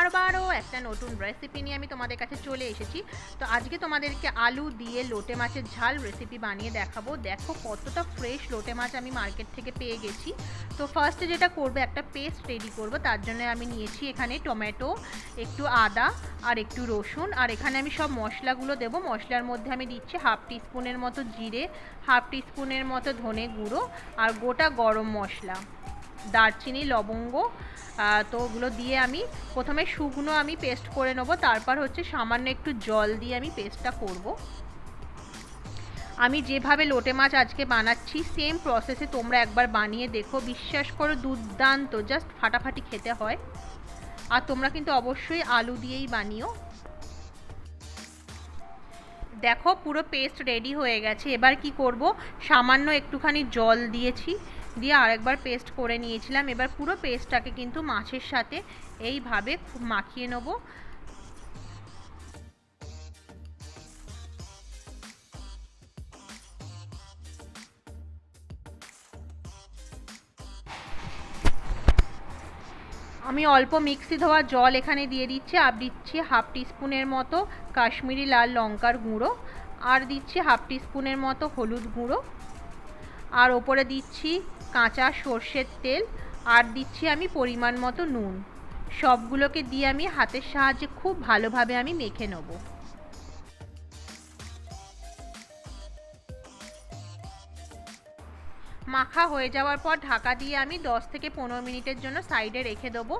আবারও একটা নতুন রেসিপি নিয়ে আমি তোমাদের কাছে চলে এসেছি। তো আজকে তোমাদেরকে আলু দিয়ে লোটে মাছের ঝাল রেসিপি বানিয়ে দেখাবো। দেখো কতটা ফ্রেশ লোটে মাছ আমি মার্কেট থেকে পেয়ে গেছি। তো ফার্স্টে যেটা করব, একটা পেস্ট রেডি করব। তার জন্য আমি নিয়েছি এখানে টমেটো, একটু আদা আর একটু রসুন। আর এখানে আমি সব মশলাগুলো দেবো। মশলার মধ্যে আমি দিচ্ছি হাফ টিস্পুনের মতো জিরে হাফ টিস্পুনের মতো ধনে গুঁড়ো আর গোটা গরম মশলা। দারচিনি, লবঙ্গ তো ওগুলো দিয়ে আমি প্রথমে শুকনো আমি পেস্ট করে নেব, তারপর হচ্ছে সামান্য একটু জল দিয়ে আমি পেস্টটা করব। আমি যেভাবে লোটে মাছ আজকে বানাচ্ছি, সেম প্রসেসে তোমরা একবার বানিয়ে দেখো, বিশ্বাস করো দুর্দান্ত, জাস্ট ফাটাফাটি খেতে হয়। আর তোমরা কিন্তু অবশ্যই আলু দিয়েই বানিও। দেখো পুরো পেস্ট রেডি হয়ে গেছে, এবার কি করব, সামান্য একটুখানি জল দিয়েছি দিয়ে আরেকবার পেস্ট করে নিয়েছিলাম। এবার পুরো পেস্টটাকে কিন্তু মাছের সাথে এইভাবে মাখিয়ে নেব। আমি অল্প মিক্সি ধোয়া জল এখানে দিয়ে দিচ্ছি। আর দিচ্ছি হাফ টিস্পুনের মতো কাশ্মীরি লাল লঙ্কার গুঁড়ো। আর দিচ্ছি হাফ টিস্পুনের মতো হলুদ গুঁড়ো। আর ওপরে দিচ্ছি কাঁচা সর্ষের তেল আর দিচ্ছি আমি পরিমাণ মতো নুন। সবগুলোকে দিয়ে আমি হাতের সাহায্যে খুব ভালোভাবে আমি মেখে নেব। মাখা হয়ে যাওয়ার পর ঢাকা দিয়ে আমি 10 থেকে পনেরো মিনিটের জন্য সাইডে রেখে দেবো।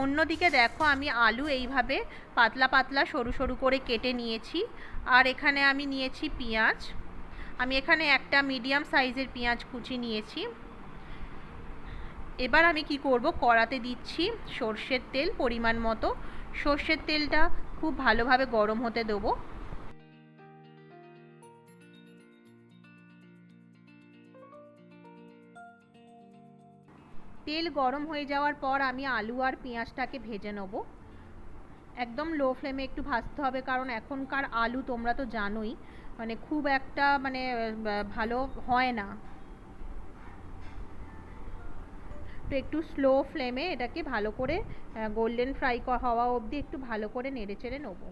অন্যদিকে দেখো আমি আলু এইভাবে পাতলা পাতলা সরু সরু করে কেটে নিয়েছি। আর এখানে আমি নিয়েছি পেঁয়াজ। আমি এখানে একটা মিডিয়াম সাইজের পেঁয়াজ কুচি নিয়েছি। এবার আমি কি করব? কড়াতে দিচ্ছি সর্ষের তেল পরিমাণ মতো। সর্ষের তেলটা খুব ভালোভাবে গরম হতে দেবো। তেল গরম হয়ে যাওয়ার পর আমি আলু আর পেঁয়াজটাকে ভেজে নেব। একদম লো ফ্লেমে একটু ভাজতে হবে, কারণ এখনকার আলু তোমরা তো জানোই মানে খুব একটা মানে ভালো হয় না। তো একটু স্লো ফ্লেমে এটাকে ভালো করে গোল্ডেন ফ্রাই হওয়া অবধি একটু ভালো করে নেড়ে চেড়ে নেব।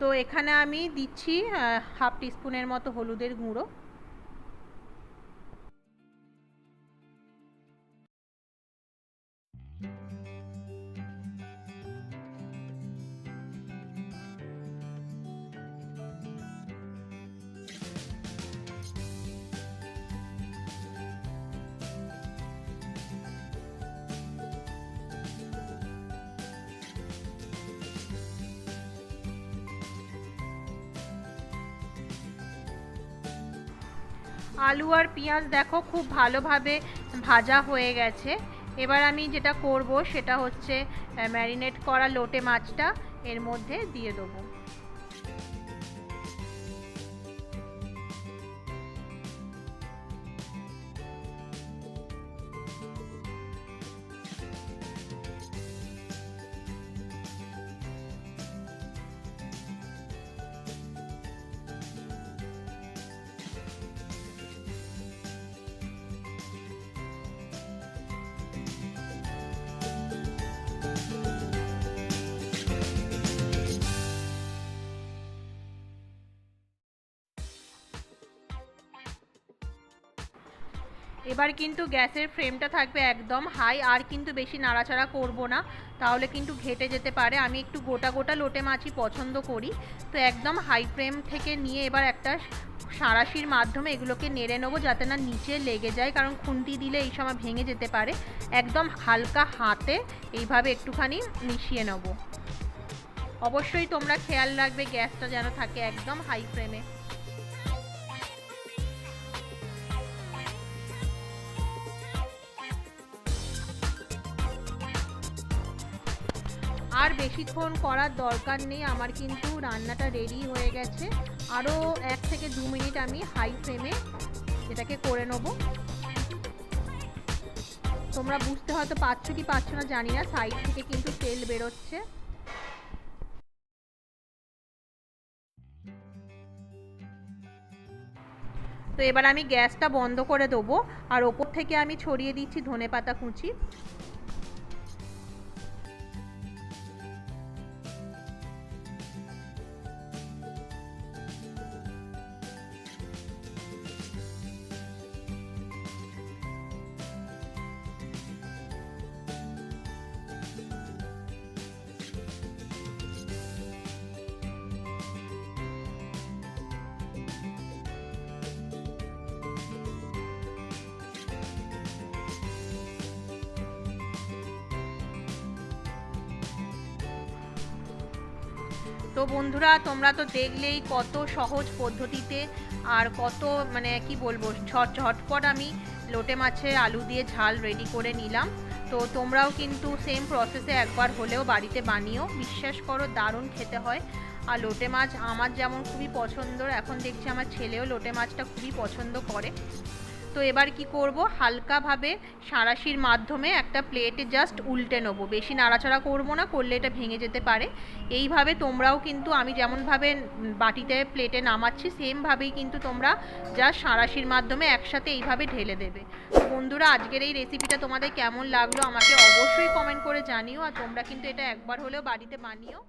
তো এখানে আমি দিচ্ছি হাফ টিস্পুনের মতো হলুদের গুঁড়ো। আলু আর পেঁয়াজ দেখো খুব ভালোভাবে ভাজা হয়ে গেছে। এবার আমি যেটা করব সেটা হচ্ছে ম্যারিনেট করা লোটে মাছটা এর মধ্যে দিয়ে দেবো। এবার কিন্তু গ্যাসের ফ্লেমটা থাকবে একদম হাই, আর কিন্তু বেশি নাড়াচাড়া করব না। তাহলে কিন্তু ঘেটে যেতে পারে। আমি একটু গোটা গোটা লোটে মাছই পছন্দ করি। তো একদম হাই ফ্লেম থেকে নিয়ে এবার একটা সাঁড়াশির মাধ্যমে এগুলোকে নেড়ে নেব যাতে না নিচে লেগে যায়, কারণ খুন্তি দিলে এই সময় ভেঙে যেতে পারে। একদম হালকা হাতে এইভাবে একটুখানি মিশিয়ে নেব। অবশ্যই তোমরা খেয়াল রাখবে, গ্যাসটা যেন থাকে একদম হাই ফ্লেমে আর বেশিক্ষণ করার দরকার নেই। আমার কিন্তু রান্নাটা রেডি হয়ে গেছে। আরও এক থেকে দু মিনিট আমি হাই ফ্লেমে এটাকে করে নেব। তোমরা বুঝতে হয়তো পারছ কি পারছ না, জানি না। সাইড থেকে কিন্তু তেল বেরোচ্ছে। তো তো এবার আমি গ্যাসটা বন্ধ করে দেবো। আর ওপর থেকে আমি ছড়িয়ে দিচ্ছি ধনে পাতা কুচি। তো বন্ধুরা, তোমরা তো দেখলেই কত সহজ পদ্ধতিতে আর কত মানে কি বলব, ঝট, ঝটপট আমি লোটে মাছের আলু দিয়ে ঝাল রেডি করে নিলাম। তো তোমরাও কিন্তু সেম প্রসেসে একবার হলেও বাড়িতে বানিও। বিশ্বাস করো, দারুণ খেতে হয়। আর লোটে মাছ আমার যেমন খুবই পছন্দ, এখন দেখছি আমার ছেলেও লোটে মাছটা খুবই পছন্দ করে। তো এবার কি করব? হালকাভাবে সাঁড়াশির মাধ্যমে একটা প্লেটে জাস্ট উল্টে নেব। বেশি নাড়াচাড়া করব না, করলে এটা ভেঙে যেতে পারে। এইভাবে তোমরাও কিন্তু আমি যেমনভাবে বাটিতে প্লেটে নামাচ্ছি, সেমভাবেই কিন্তু তোমরা জাস্ট সাঁড়াশির মাধ্যমে একসাথে এইভাবে ঢেলে দেবে। বন্ধুরা, আজকের এই রেসিপিটা তোমাদের কেমন লাগল আমাকে অবশ্যই কমেন্ট করে জানিও, আর তোমরা কিন্তু এটা একবার হলেও বাড়িতে বানিও।